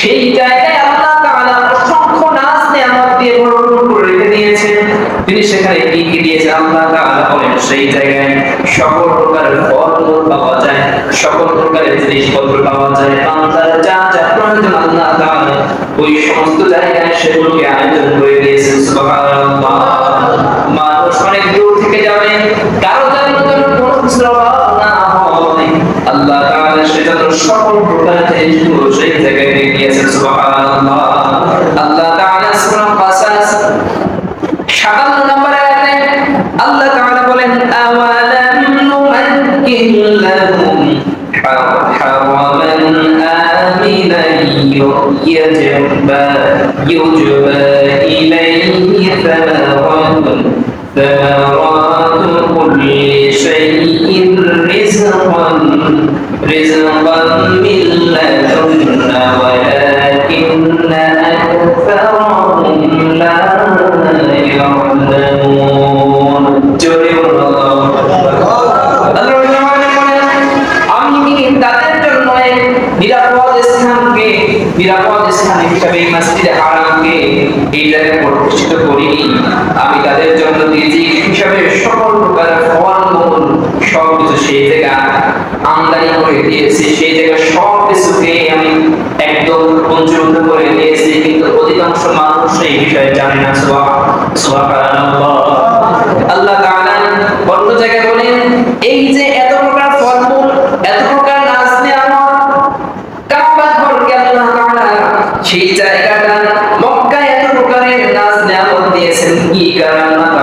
সেই জায়গায় তিনি সেখানে কি কি দিয়েছেন? আল্লাহ বলেন, সেই জায়গায় সকল প্রকারের ফলমূল পাওয়া যায়, সকল প্রকারের জিনিসপত্র পাওয়া যায়, বান্দার যা যা প্রয়োজন আল্লাহ ওই সমস্ত জায়গায় সেগুলোকে আয়োজন করে দিয়েছেন মানুষ অনেক দূর থেকে যাবে প্রকার জিনিসগুলো সেই জায়গায় রেখে দিয়েছেন সুবহানাল্লাহ আল্লাহ তাআলা সূরা কাসাস 57 নম্বর আয়াতে আল্লাহ তাআলা বলেন আওয়ালাম নুমাক্কিন লাহুম حرما آمنا يجبى يجبى إليه ثمرات ثمرات كل شيء رزقا رزقا من আমি তাদের জন্য দিয়েছি হিসাবে সকল সবকিছু সেই জায়গা আমদানি করে দিয়েছি। সেই জায়গায় সব একদম করে দিয়েছি, কিন্তু অধিকাংশ মানুষ এই বিষয়ে জানে না আল্লাহ তাআলা অন্য জায়গায় বলেন, এই যে এত প্রকার ফলমূল, এত প্রকার নাজ নিয়ামত, কাবা ঘরকে আল্লাহ তাআলা সেই জায়গাটা মক্কায় এত প্রকারের নাজ নিয়ামত দিয়েছেন, কি কারণ?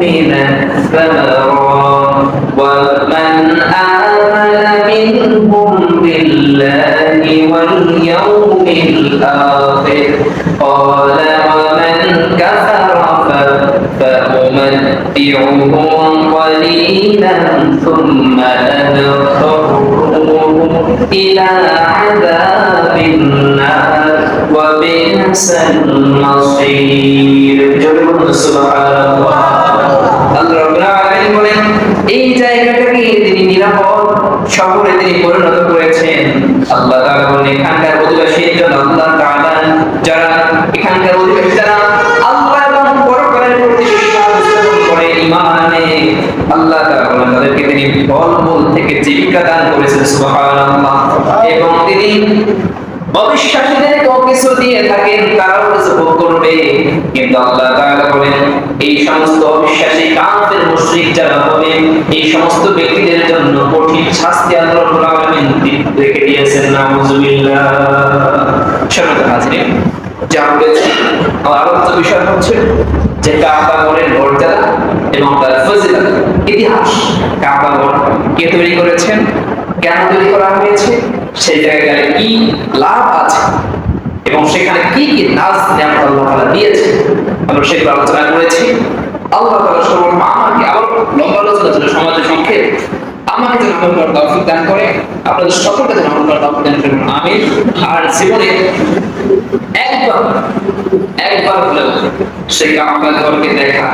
من الثمرات. ومن آمن منهم بالله واليوم الآخر قال ومن كفر فأمتعه قليلا ثم أدخره إلى عذاب النار. وبئس المصير. سبحان الله আল্লাহ আলামিন বলেন, এই জায়গাটাকে তিনি নিরাপদ শহরে তিনি পরিণত করেছেন, আল্লাহ বলেন, এখানকার অধিবাসীর জন্য আল্লাহ তাআলা, যারা এখানকার অধিবাসী যারা আল্লাহ এবং পরকালের প্রতি করে, ঈমান আল্লাহ তাআলা তাদেরকে তিনি ফলমূল থেকে জীবিকা দান করেছেন, সুবহানাল্লাহ। এবং তিনি অবিশ্বাসীদেরকেও কিছু দিয়ে থাকেন, তারাও কিছু ভোগ করবে। কিন্তু আল্লাহ তাআলা বলেন, এই সমস্ত অবিশ্বাসী কাফের, মুশরিক যারা হবে, এই সমস্ত ব্যক্তিদের জন্য কঠিন শাস্তি আল্লাহ রাব্বুল আলামিন রেখে দিয়েছেন। নাউজুবিল্লাহ। শোনো হাজিরিন যা বলেছি আমার আলোচ্য বিষয় হচ্ছে যে কাবা ঘরের মর্যাদা এবং তার ফজিলত, ইতিহাস। কাবা ঘর কে তৈরি করেছেন? কেন তৈরি করা হয়েছে, সেই জায়গায় কি লাভ আছে? এবং সেখানে কি কি নাজ আল্লাহ তাআলা দিয়েছে? আমরা সেগুলো আলোচনা করেছি। আল্লাহ তাআলা আমাকে আবার লম্বা আলোচনা ছিল সমাজের সংক্ষেপ আমাকে যেন আমল করার তৌফিক দান করে। আপনাদের সকলকে যেন আমল করার তৌফিক দান আমিন। আর জীবনে একবার একবার হলেও সেই কাবা ঘরকে দেখা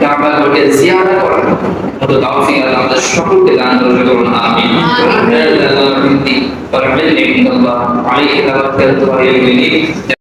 কাবা ঘরকে জিয়ারত করা। মতো তৌফিক আল্লাহ আমাদের সকলকে দান করুন আমিন আমিন ওয়া রাহমাতুল্লাহি ওয়া বারাকাতুহু আলাইহি ওয়া সাল্লাম